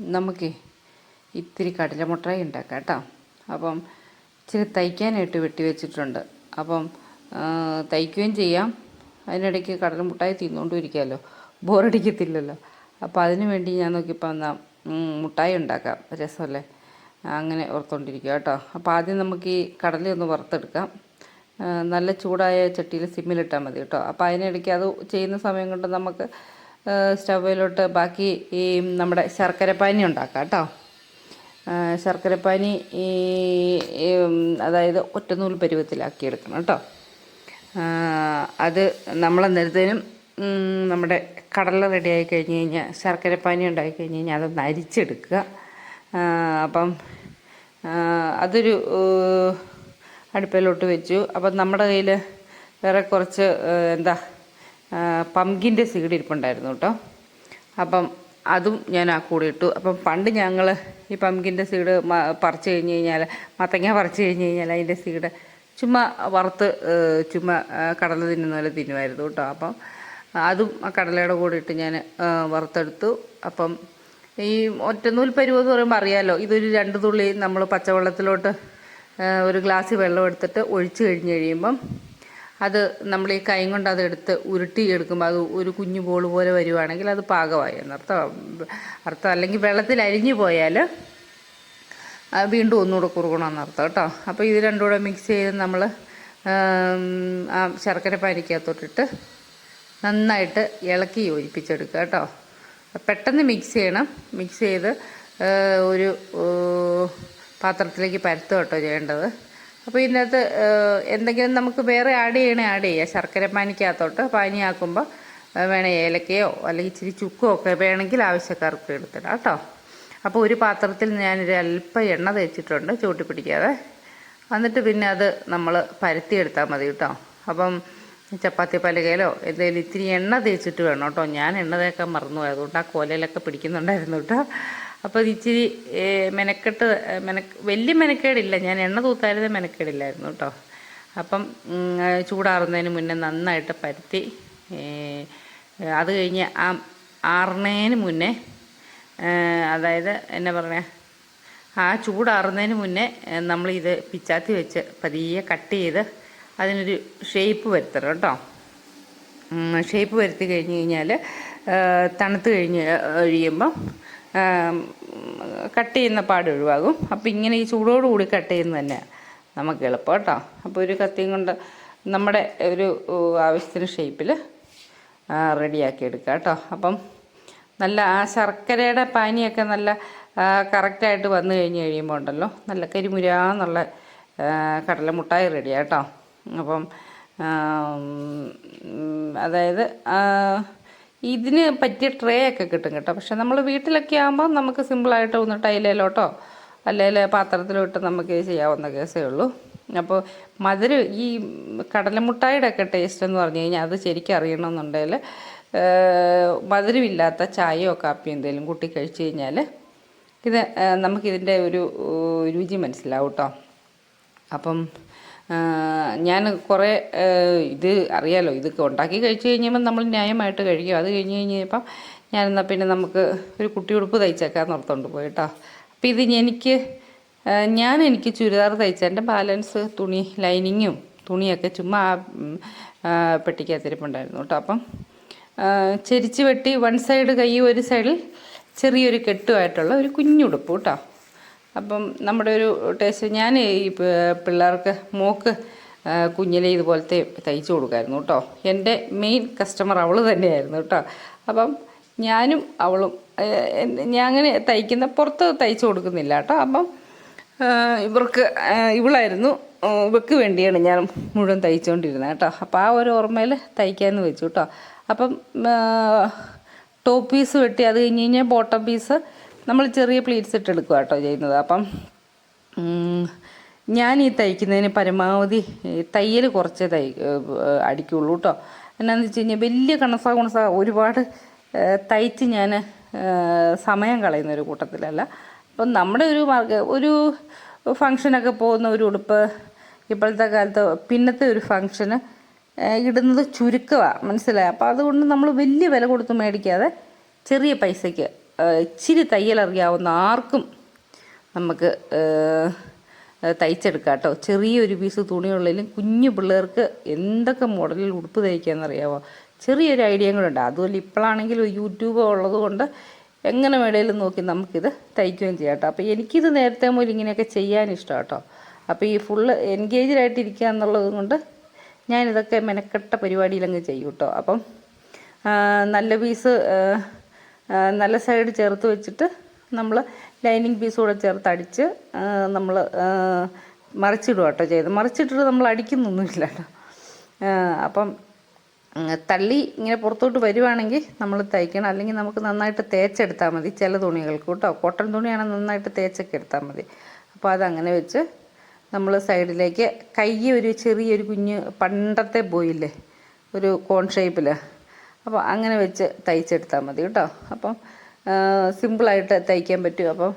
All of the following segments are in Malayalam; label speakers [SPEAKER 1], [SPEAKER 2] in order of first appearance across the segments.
[SPEAKER 1] നമുക്ക് ഇത്തിരി കടലമുട്ടായി ഉണ്ടാക്കാം കേട്ടോ. അപ്പം ഇച്ചിരി തയ്ക്കാനായിട്ട് വെട്ടി വെച്ചിട്ടുണ്ട്. അപ്പം തയ്ക്കുകയും ചെയ്യാം. അതിനിടയ്ക്ക് കടലമുട്ടായി തിന്നുകൊണ്ടും ഇരിക്കാമല്ലോ ബോറടിക്കത്തില്ലല്ലോ. അപ്പോൾ അതിന് വേണ്ടി ഞാൻ നോക്കിയപ്പോൾ എന്നാൽ മുട്ടായി ഉണ്ടാക്കാം. രസമല്ലേ? അങ്ങനെ ഓർത്തുകൊണ്ടിരിക്കുക കേട്ടോ. അപ്പോൾ ആദ്യം നമുക്ക് ഈ കടല ഒന്ന് വറുത്തെടുക്കാം. നല്ല ചൂടായ ചട്ടിയിൽ സിമ്മിലിട്ടാൽ മതി കേട്ടോ. അപ്പോൾ അതിനിടയ്ക്ക് അത് ചെയ്യുന്ന സമയം കൊണ്ട് നമുക്ക് സ്റ്റൗവിലോട്ട് ബാക്കി ഈ നമ്മുടെ ശർക്കരപ്പാനി ഉണ്ടാക്കാം കേട്ടോ. ശർക്കരപ്പാനി ഈ അതായത് ഒറ്റനൂൽ പരുവത്തിലാക്കി എടുക്കണം കേട്ടോ. അത് അത് നമ്മളന്നേരത്തേനും നമ്മുടെ കടല റെഡിയായി കഴിഞ്ഞ് കഴിഞ്ഞാൽ ശർക്കരപ്പാനി ഉണ്ടാക്കി കഴിഞ്ഞ് കഴിഞ്ഞാൽ അതൊന്ന് അരിച്ചെടുക്കുക. അപ്പം അതൊരു അടുപ്പിലോട്ട് വെച്ചു. അപ്പം നമ്മുടെ കയ്യിൽ വേറെ കുറച്ച് എന്താ പമ്കിന്റെ സീഡ് ഇരിപ്പുണ്ടായിരുന്നു കേട്ടോ. അപ്പം അതും ഞാൻ ആ കൂടെ ഇട്ടു. അപ്പം പണ്ട് ഞങ്ങൾ ഈ പമ്പിന്റെ സീഡ് പറിച്ചു കഴിഞ്ഞ് കഴിഞ്ഞാൽ മത്തങ്ങ പറിച്ചു കഴിഞ്ഞ് കഴിഞ്ഞാൽ അതിന്റെ സീഡ് ചുമ്മാ വറുത്ത് ചുമ്മാ കടല തിന്നുന്ന പോലെ തിന്നുമായിരുന്നു കേട്ടോ. അപ്പം അതും ആ കടലയുടെ കൂടെ ഇട്ട് ഞാൻ വറുത്തെടുത്തു. അപ്പം ഈ ഒറ്റനൂൽ പരുവ് എന്ന് പറയുമ്പോൾ അറിയാമല്ലോ ഇതൊരു രണ്ട് തുള്ളി നമ്മൾ പച്ചവെള്ളത്തിലോട്ട് ഒരു ഗ്ലാസ് വെള്ളം എടുത്തിട്ട് ഒഴിച്ച് കഴിഞ്ഞ് കഴിയുമ്പം അത് നമ്മൾ ഈ കൈ കൊണ്ട് അത് എടുത്ത് ഉരുട്ടി എടുക്കുമ്പോൾ അത് ഒരു കുഞ്ഞു ബോൾ പോലെ വരുവാണെങ്കിൽ അത് പാകമായി എന്നർത്ഥം അർത്ഥം. അല്ലെങ്കിൽ വെള്ളത്തിൽ അരിഞ്ഞു പോയാൽ വീണ്ടും ഒന്നുകൂടെ കുറുകണമെന്ന് അർത്ഥം കേട്ടോ. അപ്പോൾ ഇത് രണ്ടും കൂടെ മിക്സ് ചെയ്ത് നമ്മൾ ആ ശർക്കര പാനിക്കകത്തോട്ടിട്ട് നന്നായിട്ട് ഇളക്കി യോജിപ്പിച്ചെടുക്കുക കേട്ടോ. പെട്ടെന്ന് മിക്സ് ചെയ്യണം. മിക്സ് ചെയ്ത് ഒരു പാത്രത്തിലേക്ക് പരത്തുക കേട്ടോ ചെയ്യേണ്ടത്. അപ്പോൾ ഇതിനകത്ത് എന്തെങ്കിലും നമുക്ക് വേറെ ആഡ് ചെയ്യണേ ആഡ് ചെയ്യുക ശർക്കര പാനിക്കകത്തോട്ട് പാനിയാക്കുമ്പോൾ വേണേൽ ഏലക്കയോ അല്ലെങ്കിൽ ഇച്ചിരി ചുക്കോ ഒക്കെ വേണമെങ്കിൽ ആവശ്യക്കാർക്ക് എടുത്തിടാം കേട്ടോ. അപ്പോൾ ഒരു പാത്രത്തിൽ ഞാനൊരു അല്പം എണ്ണ തേച്ചിട്ടുണ്ട് ചൂട്ടി പിടിക്കാതെ. എന്നിട്ട് പിന്നെ അത് നമ്മൾ പരത്തിയെടുത്താൽ മതി കേട്ടോ. അപ്പം ചപ്പാത്തി പലകയിലോ എന്തെങ്കിലും ഇത്തിരി എണ്ണ തേച്ചിട്ട് വേണം കേട്ടോ. ഞാൻ എണ്ണ തേക്കാൻ മറന്നുപോയി. അതുകൊണ്ട് ആ കോലയിലൊക്കെ പിടിക്കുന്നുണ്ടായിരുന്നു കേട്ടോ. അപ്പോൾ അത് ഇച്ചിരി മെനക്കെട്ട് മെനക്ക് വലിയ മെനക്കേടില്ല. ഞാൻ എണ്ണ തൂത്തായിരുന്നേ മെനക്കേടില്ലായിരുന്നു കേട്ടോ. അപ്പം ചൂടാറുന്നതിന് മുന്നേ നന്നായിട്ട് പരത്തി അത് കഴിഞ്ഞ് ആ ആറുന്നതിന് മുന്നേ അതായത് എന്നാ പറയുക ആ ചൂടാറുന്നതിന് മുന്നേ നമ്മളിത് പിച്ചാത്തി വെച്ച് പതിയെ കട്ട് ചെയ്ത് അതിനൊരു ഷേപ്പ് വരുത്തണം കേട്ടോ. ഷേപ്പ് വരുത്തി കഴിഞ്ഞ് കഴിഞ്ഞാൽ തണുത്ത് കഴിഞ്ഞ് കഴിയുമ്പം കട്ട് ചെയ്യുന്ന പാട് ഒഴിവാകും. അപ്പോൾ ഇങ്ങനെ ഈ ചൂടോടുകൂടി കട്ട് ചെയ്യുന്നത് തന്നെ നമുക്ക് എളുപ്പം കേട്ടോ. അപ്പോൾ ഒരു കത്തിയും കൊണ്ട് നമ്മുടെ ഒരു ആവശ്യത്തിന് ഷേപ്പിൽ റെഡിയാക്കി എടുക്കുക കേട്ടോ. അപ്പം നല്ല ആ ശർക്കരയുടെ പാനിയൊക്കെ നല്ല കറക്റ്റായിട്ട് വന്നു കഴിഞ്ഞ് കഴിയുമ്പോൾ ഉണ്ടല്ലോ നല്ല കരിമുരാന്നുള്ള കടലമുട്ടായി റെഡിയാട്ടോ അപ്പം അതായത് ഇതിന് പറ്റിയ ട്രേ ഒക്കെ കിട്ടും കേട്ടോ. പക്ഷെ നമ്മൾ വീട്ടിലൊക്കെ ആകുമ്പോൾ നമുക്ക് സിമ്പിളായിട്ട് ഒന്ന് ടൈലേലോട്ടോ അല്ലെങ്കിൽ പാത്രത്തിലോട്ട് നമുക്ക് ചെയ്യാവുന്ന കേസേ ഉള്ളൂ. അപ്പോൾ മധുരം ഈ കടലമുട്ടായുടെ ഒക്കെ ടേസ്റ്റ് എന്ന് പറഞ്ഞു കഴിഞ്ഞാൽ അത് ശരിക്കും അറിയണമെന്നുണ്ടെങ്കിൽ മധുരമില്ലാത്ത ചായയോ കാപ്പിയോ എന്തെങ്കിലും കൂട്ടി കഴിച്ചു കഴിഞ്ഞാൽ ഇത് നമുക്കിതിന്റെ ഒരു രുചി മനസ്സിലാവും കേട്ടോ. അപ്പം ഞാൻ കുറേ ഇത് അറിയാലോ ഇത് ഉണ്ടാക്കി കഴിച്ചു കഴിഞ്ഞപ്പം നമ്മൾ ന്യായമായിട്ട് കഴിക്കും. അത് കഴിഞ്ഞ് കഴിഞ്ഞപ്പം ഞാൻ എന്നാൽ പിന്നെ നമുക്ക് ഒരു കുട്ടി ഉടുപ്പ് തയ്ച്ചേക്കാൻ ഓർത്തുകൊണ്ട് പോയി കേട്ടോ അപ്പം ഇത് എനിക്ക് ഞാൻ എനിക്ക് ചുരിദാർ തയ്ച്ചതിന്റെ ബാലൻസ് തുണി ലൈനിങ്ങും തുണിയൊക്കെ ചുമ്മാ പെട്ടിക്കകത്തിരിപ്പുണ്ടായിരുന്നു കേട്ടോ അപ്പം ചെരിച്ച് വെട്ടി വൺ സൈഡ് കൈ ഒരു സൈഡിൽ ചെറിയൊരു കെട്ടുമായിട്ടുള്ള ഒരു കുഞ്ഞുടുപ്പ് കേട്ടോ അപ്പം നമ്മുടെ ഒരു ടേസ്റ്റ് ഞാൻ ഈ പിള്ളേർക്ക് മോക്ക് കുഞ്ഞിലെ ഇതുപോലത്തെ തയ്ച്ചു കൊടുക്കായിരുന്നു കേട്ടോ. എന്റെ മെയിൻ കസ്റ്റമർ അവൾ തന്നെയായിരുന്നു കേട്ടോ. അപ്പം ഞാനും അവളും ഞാൻ അങ്ങനെ തയ്ക്കുന്ന പുറത്ത് തയ്ച്ചു കൊടുക്കുന്നില്ല കേട്ടോ. അപ്പം ഇവർക്ക് ഇവളായിരുന്നു ഇവക്ക് വേണ്ടിയാണ് ഞാൻ മുഴുവൻ തയ്ച്ചുകൊണ്ടിരുന്നത് കേട്ടോ. അപ്പം ആ ഒരു ഓർമ്മയിൽ തയ്ക്കാമെന്ന് വെച്ചു കേട്ടോ. അപ്പം ടോപ്പ് പീസ് വെട്ടി അത് കഴിഞ്ഞ് കഴിഞ്ഞാൽ ബോട്ടം പീസ് നമ്മൾ ചെറിയ പ്ലീറ്റ്സ് ഇട്ട് എടുക്കുക കേട്ടോ ചെയ്യുന്നത്. അപ്പം ഞാൻ ഈ തയ്ക്കുന്നതിന് പരമാവധി തയ്യൽ കുറച്ചേ തൈ അടിക്കുള്ളൂ കേട്ടോ എന്നാന്ന് വെച്ച് കഴിഞ്ഞാൽ വലിയ കണസ കുണസ ഒരുപാട് തയ്ച്ച് ഞാൻ സമയം കളയുന്ന ഒരു കൂട്ടത്തിലല്ല. അപ്പം നമ്മുടെ ഒരു മാർഗ ഒരു ഫങ്ഷനൊക്കെ പോകുന്ന ഒരു ഉടുപ്പ് ഇപ്പോഴത്തെ കാലത്ത് പിന്നത്തെ ഒരു ഫങ്ഷന് ഇടുന്നത് ചുരുക്കമാണ് മനസ്സിലായി? അപ്പോൾ അതുകൊണ്ട് നമ്മൾ വലിയ വില കൊടുത്ത് മേടിക്കാതെ ചെറിയ പൈസയ്ക്ക് ഇച്ചിരി തയ്യലറിയാവുന്ന ആർക്കും നമുക്ക് തയ്ച്ചെടുക്കാം കേട്ടോ. ചെറിയൊരു പീസ് തുണിയുള്ളതിലും കുഞ്ഞു പിള്ളേർക്ക് എന്തൊക്കെ മോഡലിൽ ഉടുപ്പ് തയ്ക്കാമെന്നറിയാമോ ചെറിയൊരു ഐഡിയ കൂടെ ഉണ്ട്. അതുപോലെ ഇപ്പോഴാണെങ്കിൽ യൂട്യൂബ് ഉള്ളത് കൊണ്ട് എങ്ങനെ വേണേലും നോക്കി നമുക്കിത് തയ്ക്കുകയും ചെയ്യാം കേട്ടോ. അപ്പോൾ എനിക്കിത് നേരത്തെ മുതൽ ഇങ്ങനെയൊക്കെ ചെയ്യാൻ ഇഷ്ടം കേട്ടോ. അപ്പോൾ ഈ ഫുള്ള് എൻഗേജ്ഡായിട്ടിരിക്കുക എന്നുള്ളത് കൊണ്ട് ഞാനിതൊക്കെ മെനക്കെട്ട പരിപാടിയിലങ്ങ് ചെയ്യും കേട്ടോ. അപ്പം നല്ല പീസ് നല്ല സൈഡ് ചേർത്ത് വെച്ചിട്ട് നമ്മൾ ലൈനിങ് പീസ് കൂടെ ചേർത്ത് അടിച്ച് നമ്മൾ മറിച്ചിടുക കേട്ടോ ചെയ്ത് മറിച്ചിട്ടിട്ട് നമ്മൾ അടിക്കുന്നൊന്നുമില്ല കേട്ടോ അപ്പം തള്ളി ഇങ്ങനെ പുറത്തോട്ട് വരുവാണെങ്കിൽ നമ്മൾ തയ്ക്കണം. അല്ലെങ്കിൽ നമുക്ക് നന്നായിട്ട് തേച്ചെടുത്താൽ മതി. ചില തുണികൾക്ക് കേട്ടോ കോട്ടൺ തുണിയാണെങ്കിൽ നന്നായിട്ട് തേച്ചൊക്കെ എടുത്താൽ മതി. അപ്പോൾ അതങ്ങനെ വെച്ച് നമ്മൾ സൈഡിലേക്ക് കൈ ഒരു ചെറിയൊരു കുഞ്ഞ് പണ്ടത്തെ പോയില്ലേ ഒരു കോൺ ഷേപ്പിൽ അപ്പോൾ അങ്ങനെ വെച്ച് തയ്ച്ചെടുത്താൽ മതി കേട്ടോ. അപ്പം സിമ്പിളായിട്ട് തയ്ക്കാൻ പറ്റും. അപ്പം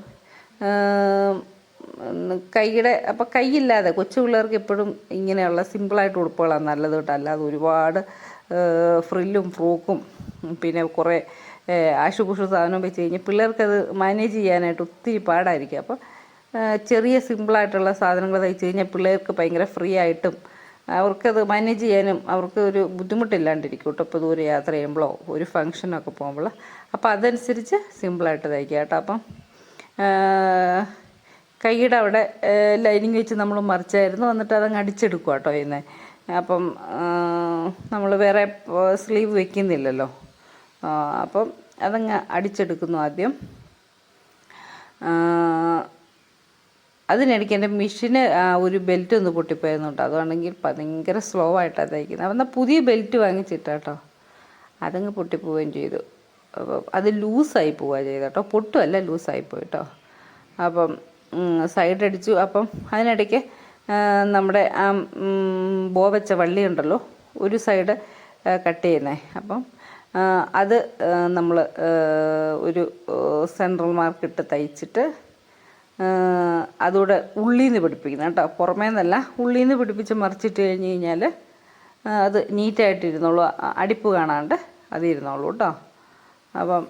[SPEAKER 1] കൈയുടെ അപ്പം കൈയില്ലാതെ കൊച്ചു പിള്ളേർക്ക് എപ്പോഴും ഇങ്ങനെയുള്ള സിമ്പിളായിട്ട് ഉടുപ്പുകളാണ് നല്ലത് കേട്ടോ. അല്ലാതെ ഒരുപാട് ഫ്രില്ലും ഫ്രൂക്കും പിന്നെ കുറേ ആശുപുഷു സാധനം വെച്ച് കഴിഞ്ഞാൽ പിള്ളേർക്കത് മാനേജ് ചെയ്യാനായിട്ട് ഒത്തിരി പാടായിരിക്കും. അപ്പോൾ ചെറിയ സിമ്പിളായിട്ടുള്ള സാധനങ്ങൾ തയ്ച്ച് കഴിഞ്ഞാൽ പിള്ളേർക്ക് ഭയങ്കര ഫ്രീ ആയിട്ടും അവർക്കത് മാനേജ് ചെയ്യാനും അവർക്ക് ഒരു ബുദ്ധിമുട്ടില്ലാണ്ടിരിക്കും കേട്ടോ. ഇപ്പോൾ ദൂരെ യാത്ര ചെയ്യുമ്പോഴോ ഒരു ഫംഗ്ഷനൊക്കെ പോകുമ്പോൾ അപ്പോൾ അതനുസരിച്ച് സിമ്പിളായിട്ട് തയ്ക്കുക കേട്ടോ. അപ്പം കൈയുടെ അവിടെ ലൈനിങ് വെച്ച് നമ്മൾ മറിച്ചായിരുന്നു. എന്നിട്ട് അതങ്ങ് അടിച്ചെടുക്കുക കേട്ടോ ഇന്ന് അപ്പം നമ്മൾ വേറെ സ്ലീവ് വെക്കുന്നില്ലല്ലോ. അപ്പം അതങ്ങ് അടിച്ചെടുക്കുന്നു ആദ്യം. അതിനിടയ്ക്ക് എന്റെ മെഷീന് ഒരു ബെൽറ്റ് ഒന്ന് പൊട്ടിപ്പോയിരുന്നുണ്ട് അതുകൊണ്ടെങ്കിൽ ഭയങ്കര സ്ലോ ആയിട്ടാണ് തയ്ക്കുന്നത് എന്നാൽ പുതിയ ബെൽറ്റ് വാങ്ങിച്ചിട്ടാ കേട്ടോ അതങ്ങ് പൊട്ടിപ്പോവുകയും ചെയ്തു. അപ്പം അത് ലൂസായി പോവുക ചെയ്തു കേട്ടോ പൊട്ടുമല്ല ലൂസായി പോയി കേട്ടോ അപ്പം സൈഡ് അടിച്ചു. അപ്പം അതിനിടയ്ക്ക് നമ്മുടെ ആ ബോ വെച്ച വള്ളി ഉണ്ടല്ലോ ഒരു സൈഡ് കട്ട് ചെയ്യുന്നേ. അപ്പം അത് നമ്മൾ ഒരു സെൻട്രൽ മാർക്ക് ഇട്ട് തയ്ച്ചിട്ട് അതുകൂടെ ഉള്ളിന്ന് പിടിപ്പിക്കുന്നത് കേട്ടോ. പുറമേ നിന്നല്ല ഉള്ളിന്ന് പിടിപ്പിച്ച് മറിച്ചിട്ട് കഴിഞ്ഞ് കഴിഞ്ഞാൽ അത് നീറ്റായിട്ട് അടിപ്പ് കാണാണ്ട് അത് ഇരുന്നോളൂ കേട്ടോ. അപ്പം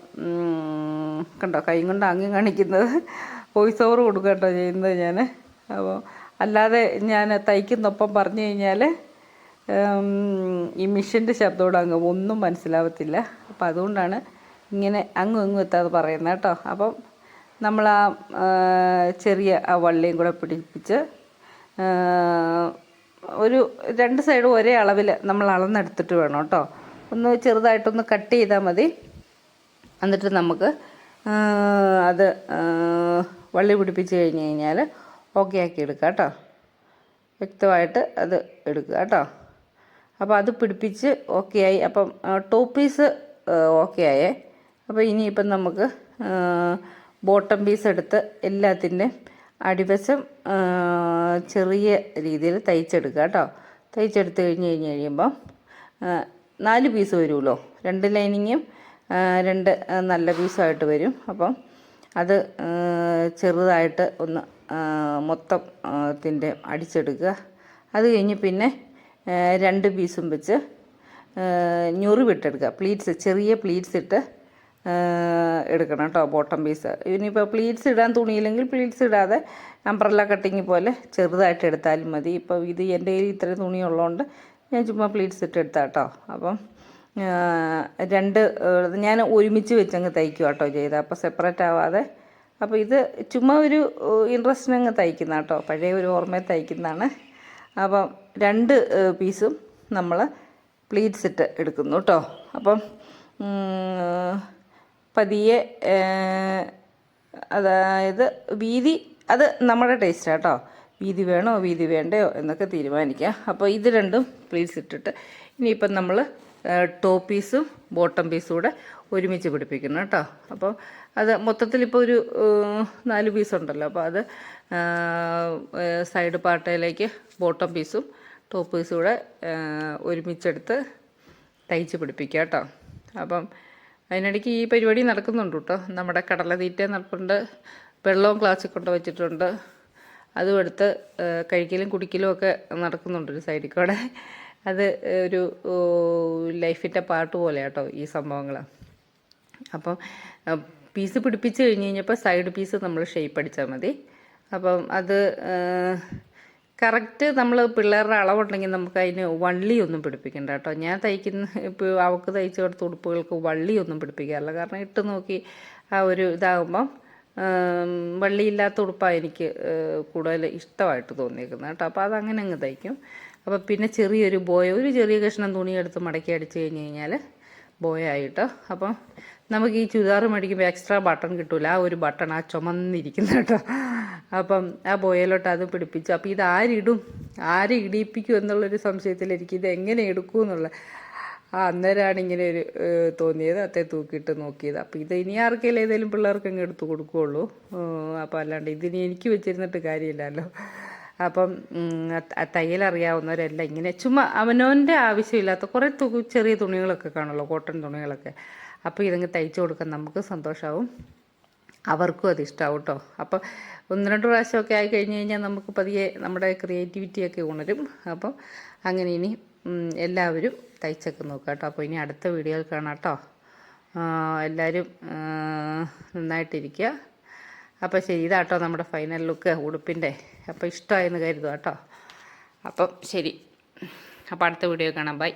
[SPEAKER 1] കണ്ടോ കൈ കൊണ്ട് അങ്ങ് കാണിക്കുന്നത് വോയിസ് ഓവർ കൊടുക്കുക കേട്ടോ ചെയ്യുന്നത് ഞാൻ അപ്പോൾ അല്ലാതെ ഞാൻ തയ്ക്കുന്നൊപ്പം പറഞ്ഞു കഴിഞ്ഞാൽ ഈ മിഷ്യന്റെ ശബ്ദമോട് അങ്ങ് ഒന്നും മനസ്സിലാവത്തില്ല. അപ്പം അതുകൊണ്ടാണ് ഇങ്ങനെ അങ്ങും ഇങ്ങും എത്താതെ പറയുന്നത് കേട്ടോ. അപ്പം നമ്മൾ ആ ചെറിയ ആ വള്ളിയും കൂടെ പിടിപ്പിച്ച് ഒരു രണ്ട് സൈഡും ഒരേ അളവിൽ നമ്മൾ അളന്നെടുത്തിട്ട് വേണം കേട്ടോ. ഒന്ന് ചെറുതായിട്ടൊന്ന് കട്ട് ചെയ്താൽ മതി. എന്നിട്ട് നമുക്ക് അത് വള്ളി പിടിപ്പിച്ച് കഴിഞ്ഞ് കഴിഞ്ഞാൽ ഓക്കെ ആക്കി എടുക്കാം കേട്ടോ. വ്യക്തമായിട്ട് അത് എടുക്കുക കേട്ടോ. അപ്പോൾ അത് പിടിപ്പിച്ച് ഓക്കെ ആയി. അപ്പം ടോപ്പീസ് പീസ് ഓക്കെ ആയേ. അപ്പോൾ ഇനിയിപ്പം നമുക്ക് ബോട്ടം പീസ് എടുത്ത് എല്ലാത്തിന്റെയും അടിവശം ചെറിയ രീതിയിൽ തയ്ച്ചെടുക്കുക കേട്ടോ. തയ്ച്ചെടുത്ത് കഴിഞ്ഞ് കഴിഞ്ഞ് കഴിയുമ്പം നാല് പീസ് വരുമല്ലോ. രണ്ട് ലൈനിങ്ങും രണ്ട് നല്ല പീസുമായിട്ട് വരും. അപ്പം അത് ചെറുതായിട്ട് ഒന്ന് മൊത്തം ത്തിന്റെ അടിച്ചെടുക്കുക. അത് കഴിഞ്ഞ് പിന്നെ രണ്ട് പീസും വെച്ച് ആ, ഞൊറി വിട്ടെടുക്കുക. പ്ലീറ്റ്സ് ചെറിയ പ്ലീറ്റ്സ് ഇട്ട് എടുക്കണം കേട്ടോ ബോട്ടം പീസ് ഇനിയിപ്പോൾ പ്ലീറ്റ്സ് ഇടാൻ തുണിയില്ലെങ്കിൽ പ്ലീറ്റ്സ് ഇടാതെ അംബ്രല്ല കട്ടിങ് പോലെ ചെറുതായിട്ട് എടുത്താലും മതി. ഇപ്പോൾ ഇത് എന്റെ കയ്യിൽ ഇത്രയും തുണിയുള്ളതുകൊണ്ട് ഞാൻ ചുമ്മാ പ്ലീറ്റ്സ് ഇട്ട് എടുത്താ കേട്ടോ അപ്പം രണ്ട് ഞാൻ ഒരുമിച്ച് വെച്ചങ്ങ് തയ്ക്കുക കേട്ടോ ചെയ്ത്. അപ്പോൾ സെപ്പറേറ്റ് ആവാതെ അപ്പോൾ ഇത് ചുമ്മാ ഒരു ഇൻട്രസ്റ്റിന് അങ്ങ് തയ്ക്കുന്ന കേട്ടോ പഴയ ഒരു ഓർമ്മയെ തയ്ക്കുന്നതാണ്. അപ്പം രണ്ട് പീസും നമ്മൾ പ്ലീറ്റ്സ് ഇട്ട് എടുക്കുന്നു കേട്ടോ അപ്പം പതിയെ അതായത് വീതി അത് നമ്മുടെ ടേസ്റ്റ് കേട്ടോ വീതി വേണോ വീതി വേണ്ടയോ എന്നൊക്കെ തീരുമാനിക്കാം. അപ്പോൾ ഇത് രണ്ടും പ്ലീറ്റ്സ് ഇട്ടിട്ട് ഇനിയിപ്പം നമ്മൾ ടോപ്പ് പീസും ബോട്ടം പീസും കൂടെ ഒരുമിച്ച് പിടിപ്പിക്കണം കേട്ടോ. അപ്പം അത് മൊത്തത്തിൽ ഇപ്പോൾ ഒരു നാല് പീസ് ഉണ്ടല്ലോ. അപ്പോൾ അത് സൈഡ് പാർട്ടയിലേക്ക് ബോട്ടം പീസും ടോപ്പ് പീസും കൂടെ ഒരുമിച്ചെടുത്ത് തയ്ച്ച് പിടിപ്പിക്കുക കേട്ടോ. അപ്പം അതിനിടയ്ക്ക് ഈ പരിപാടി നടക്കുന്നുണ്ട് കേട്ടോ നമ്മുടെ കടല തീറ്റ നടപ്പുണ്ട് വെള്ളവും ഗ്ലാസ്സിൽ കൊണ്ട് വെച്ചിട്ടുണ്ട്. അതും എടുത്ത് കഴിക്കലും കുടിക്കലും ഒക്കെ നടക്കുന്നുണ്ട് ഒരു സൈഡിൽ കൂടെ. അത് ഒരു ലൈഫിന്റെ പാർട്ട് പോലെ കേട്ടോ ഈ സംഭവങ്ങൾ അപ്പം പീസ് പിടിപ്പിച്ച് കഴിഞ്ഞ് കഴിഞ്ഞപ്പോൾ സൈഡ് പീസ് നമ്മൾ ഷേപ്പ് അടിച്ചാൽ മതി. അപ്പം അത് കറക്റ്റ് നമ്മൾ പിള്ളേരുടെ അളവുണ്ടെങ്കിൽ നമുക്ക് അതിന് വള്ളിയൊന്നും പിടിപ്പിക്കണ്ട കേട്ടോ. ഞാൻ തയ്ക്കുന്ന ഇപ്പോൾ അവൾക്ക് തയ്ച്ചു കൊടുത്ത ഉടുപ്പുകൾക്ക് വള്ളിയൊന്നും പിടിപ്പിക്കാറില്ല. കാരണം ഇട്ട് നോക്കി ആ ഒരു ഇതാകുമ്പം വള്ളിയില്ലാത്ത ഉടുപ്പാണ് എനിക്ക് കൂടുതൽ ഇഷ്ടമായിട്ട് തോന്നിയേക്കുന്നത് കേട്ടോ. അപ്പോൾ അതങ്ങനെ അങ്ങ് തയ്ക്കും. അപ്പോൾ പിന്നെ ചെറിയൊരു ബോയ ഒരു ചെറിയ കഷ്ണം തുണി എടുത്ത് മടക്കി അടിച്ച് കഴിഞ്ഞ് കഴിഞ്ഞാൽ ബോയായിട്ടോ അപ്പം നമുക്ക് ഈ ചുരിദാർ മേടിക്കുമ്പോൾ എക്സ്ട്രാ ബട്ടൺ കിട്ടൂല. ആ ഒരു ബട്ടൺ ആ ചുമന്നിരിക്കുന്ന കേട്ടോ. അപ്പം ആ ബോയയിലോട്ട് അത് പിടിപ്പിച്ചു. അപ്പോൾ ഇത് ആരിടും ആര് ഇടിയിപ്പിക്കും എന്നുള്ളൊരു സംശയത്തിലിരിക്കും ഇത് എങ്ങനെ എടുക്കും എന്നുള്ള ആ അന്നേരമാണ് ഇങ്ങനെ ഒരു തോന്നിയത്. അത്തെ തൂക്കിയിട്ട് നോക്കിയത്. അപ്പോൾ ഇത് ഇനി ആർക്കെങ്കിലും ഏതെങ്കിലും പിള്ളേർക്ക് അങ്ങ് എടുത്ത് കൊടുക്കുകയുള്ളൂ അപ്പോൾ അല്ലാണ്ട് ഇതിനി എനിക്ക് വെച്ചിരുന്നിട്ട് കാര്യമില്ലല്ലോ. അപ്പം തയ്യൽ അറിയാവുന്നവരെല്ലാം. ഇങ്ങനെ ചുമ്മാ അവനവന്റെ ആവശ്യമില്ലാത്ത കുറേ ചെറിയ തുണികളൊക്കെ കാണുമല്ലോ കോട്ടൺ തുണികളൊക്കെ. അപ്പോൾ ഇതങ്ങ് തയ്ച്ചു കൊടുക്കാൻ നമുക്ക് സന്തോഷമാവും അവർക്കും അത് ഇഷ്ടമാവും കേട്ടോ അപ്പോൾ ഒന്ന് രണ്ട് പ്രാവശ്യമൊക്കെ ആയി കഴിഞ്ഞ് കഴിഞ്ഞാൽ നമുക്ക് പതിയെ നമ്മുടെ ക്രിയേറ്റിവിറ്റിയൊക്കെ ഉണരും. അപ്പം അങ്ങനെ ഇനി എല്ലാവരും തയ്ച്ചൊക്കെ നോക്കുക കേട്ടോ അപ്പോൾ ഇനി അടുത്ത വീഡിയോയിൽ കാണാം കേട്ടോ എല്ലാവരും നന്നായിട്ടിരിക്കുക അപ്പോൾ ശരി ഇതാട്ടോ നമ്മുടെ ഫൈനൽ ലുക്ക് ഉടുപ്പിന്റെ അപ്പോൾ ഇഷ്ടമായെന്ന് കരുതുക കേട്ടോ അപ്പം ശരി. അപ്പോൾ അടുത്ത വീഡിയോ കാണാം. ബൈ